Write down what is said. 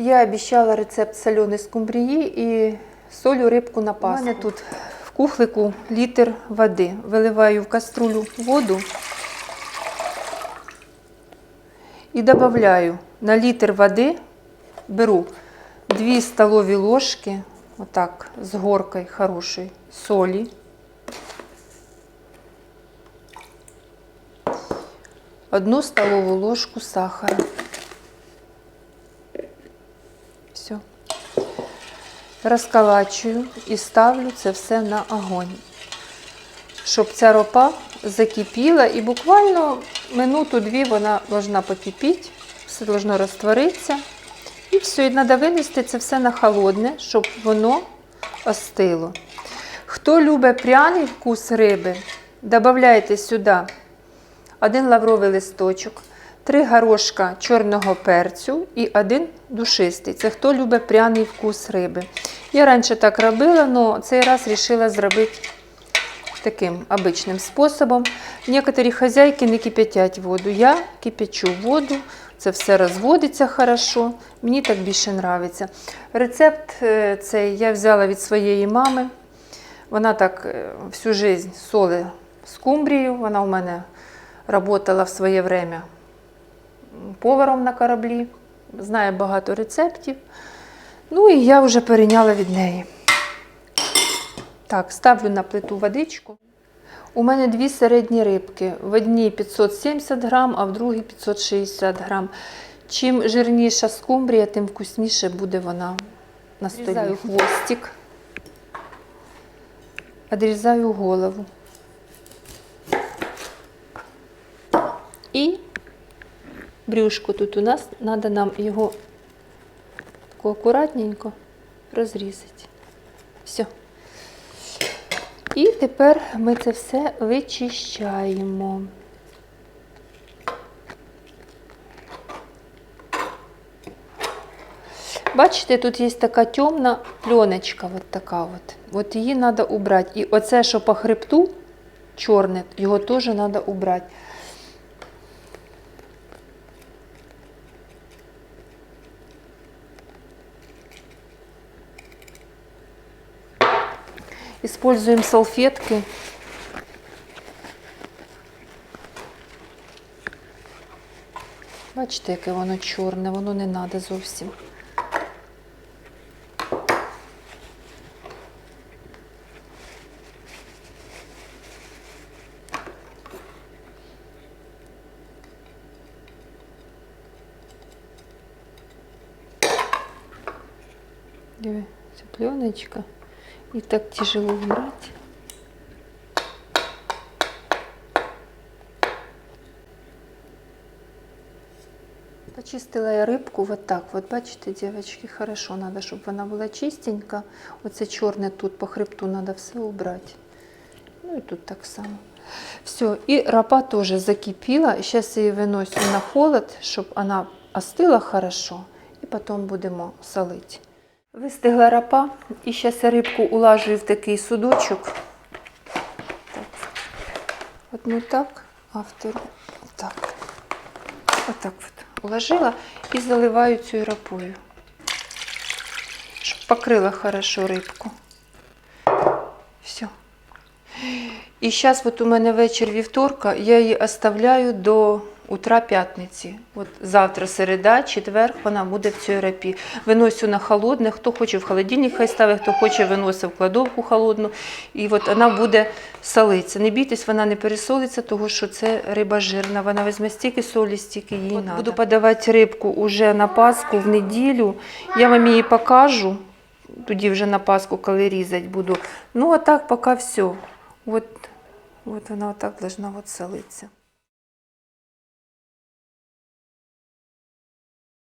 Я обіцяла рецепт соленої скумбрії і солю рибку на пасху. У мене тут в кухлику літр води. Виливаю в каструлю воду і додаю на літр води, беру 2 столові ложки, отак, з горкою хорошої солі. Одну столову ложку сахара. Все. Розкалачую і ставлю це все на огонь, щоб ця ропа закипіла і буквально минуту-дві вона повинна покипіти, все должно розтворитися. І все, і треба винести це все на холодне, щоб воно остило. Хто любить пряний вкус риби, додавайте сюди один лавровий листочок, три горошка чорного перцю і один душистий. Це хто любить пряний вкус риби. Я раніше так робила, але цей раз вирішила зробити таким обичним способом. Некоторі хазяйки не кипятять воду. Я кипячу воду, це все розводиться хорошо. Мені так більше подобається. Рецепт е, цей я взяла від своєї мами. Вона так е, всю життя соли скумбрію. Вона у мене працювала в своє время поваром на кораблі, знає багато рецептів. Ну і я вже перейняла від неї. Так, ставлю на плиту водичку. У мене дві середні рибки. В одній 570 грам, а в другій 560 грам. Чим жирніша скумбрія, тим вкусніше буде вона на столі. Відрізаю хвостик, відрізаю голову. І брюшко тут у нас треба нам його акуратненько розрізати. Все. І тепер ми це все вичищаємо. Бачите, тут є така темна пленочка, от така от. От її треба убрати. І оце, що по хребту, чорне, його теж треба убрати. Используем салфетки. Бачите, яке воно чорне, воно не треба зовсім. Диви, ця пленочка. И так тяжело убрать. Почистила я рибку вот так. Вот бачите, девочки, хорошо надо, чтобы вона була чистенька. Оце чорне тут по хребту надо все убрать. Ну и тут так само. Все, и рапа тоже закипела. Сейчас я ее выношу на холод, чтобы она остыла хорошо. И потом будемо солить. Вистигла рапа і зараз рибку улажую в такий судочок. Так. Одну так, а втору так. Отак от уложила і заливаю цю рапою, щоб покрила хорошо рибку. Все. І зараз от у мене вечір вівторка, я її оставляю до утра п'ятниці. От завтра середа, четвер, вона буде в цій рапі. Виносю на холодне, хто хоче в холодильник, хай ставить, хто хоче, виносить в кладовку холодну. І от вона буде солитися. Не бійтесь, вона не пересолиться, тому що це риба жирна. Вона візьме стільки солі, стільки їй От надо. буду подавати рибку уже на Пасху в неділю. Я вам її покажу. Тоді вже на Пасху, коли різати буду. Ну, а так поки все. От, от вона отак должна от солитися.